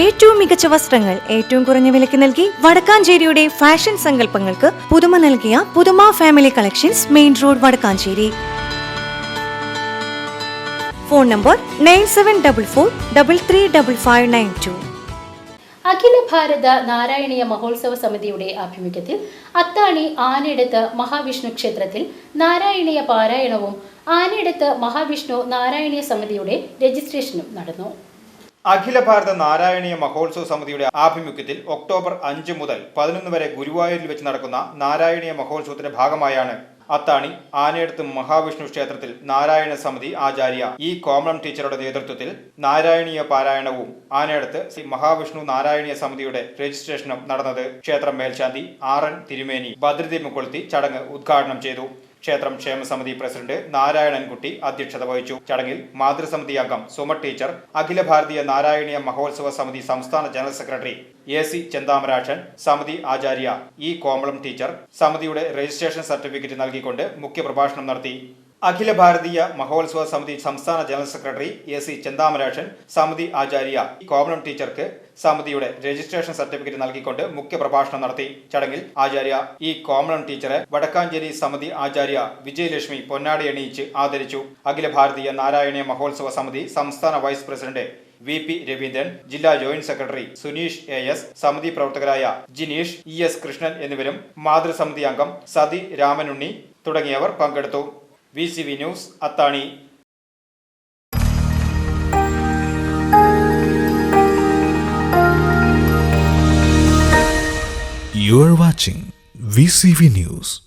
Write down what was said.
ഏറ്റവും മികച്ച വസ്ത്രങ്ങൾ ഏറ്റവും കുറഞ്ഞ വിലയ്ക്ക് നൽകി വടക്കാഞ്ചേരിയുടെ ഫാഷൻ സങ്കല്പങ്ങൾക്ക് പുതുമ നൽകിയ പുതുമ family collections main road Vadakkanchery. Phone number nine seven double four double three double five nine two Akhila Bharatha Narayaneeya Mahotsava സമിതിയുടെ ആഭിമുഖ്യത്തിൽ അത്താണി ആനയിടത്ത് മഹാവിഷ്ണു ക്ഷേത്രത്തിൽ നാരായണീയ പാരായണവും ആനയിടത്ത് മഹാവിഷ്ണു നാരായണീയ സമിതിയുടെ രജിസ്ട്രേഷനും നടന്നു. അഖില ഭാരത നാരായണീയ മഹോത്സവ സമിതിയുടെ ആഭിമുഖ്യത്തിൽ ഒക്ടോബർ അഞ്ച് മുതൽ പതിനൊന്ന് വരെ ഗുരുവായൂരിൽ വെച്ച് നടക്കുന്ന നാരായണീയ മഹോത്സവത്തിന്റെ ഭാഗമായാണ്. അത്താണി ആനയടുത്ത് മഹാവിഷ്ണു ക്ഷേത്രത്തിൽ നാരായണ സമിതി ആചാര്യ ഇ. കോമളം ടീച്ചറുടെ നേതൃത്വത്തിൽ നാരായണീയ പാരായണവും ആനയടുത്ത് ശ്രീ മഹാവിഷ്ണു നാരായണീയ സമിതിയുടെ രജിസ്ട്രേഷനും നടന്നത് ക്ഷേത്രം മേൽശാന്തി ആർ. എൻ. തിരുമേനി ഭദ്രദീപം കൊളുത്തി ചടങ്ങ് ഉദ്ഘാടനം ചെയ്തു. ക്ഷേത്രം ക്ഷേമസമിതി പ്രസിഡന്റ് നാരായണൻകുട്ടി അധ്യക്ഷത വഹിച്ചു. ചടങ്ങിൽ മാതൃസമിതി അംഗം സുമ ടീച്ചർ അഖില ഭാരതീയ നാരായണീയ മഹോത്സവ സമിതി സംസ്ഥാന general secretary A C Chenthamarakshan സമിതി ആചാര്യ ഇ കോമളം ടീച്ചർ സമിതിയുടെ രജിസ്ട്രേഷൻ സർട്ടിഫിക്കറ്റ് നൽകിക്കൊണ്ട് മുഖ്യപ്രഭാഷണം നടത്തി. അഖില ഭാരതീയ മഹോത്സവ സമിതി സംസ്ഥാന general secretary A C Chenthamarakshan സമിതി ആചാര്യ കോമണം ടീച്ചർക്ക് സമിതിയുടെ രജിസ്ട്രേഷൻ സർട്ടിഫിക്കറ്റ് നൽകിക്കൊണ്ട് മുഖ്യപ്രഭാഷണം നടത്തി. ചടങ്ങിൽ ആചാര്യ ഇ കോമളം ടീച്ചറെ വടക്കാഞ്ചേരി സമിതി ആചാര്യ വിജയലക്ഷ്മി പൊന്നാടി അണിയിച്ച് ആദരിച്ചു. അഖില ഭാരതീയ നാരായണീയ മഹോത്സവ സമിതി സംസ്ഥാന vice president V P Raveendran ജില്ലാ joint secretary Suneesh A S സമിതി പ്രവർത്തകരായ ജിനീഷ് ഇ എസ് കൃഷ്ണൻ എന്നിവരും മാതൃസമിതി അംഗം സതി രാമനുണ്ണി തുടങ്ങിയവർ പങ്കെടുത്തു. V C V news Athani You are watching VCV News.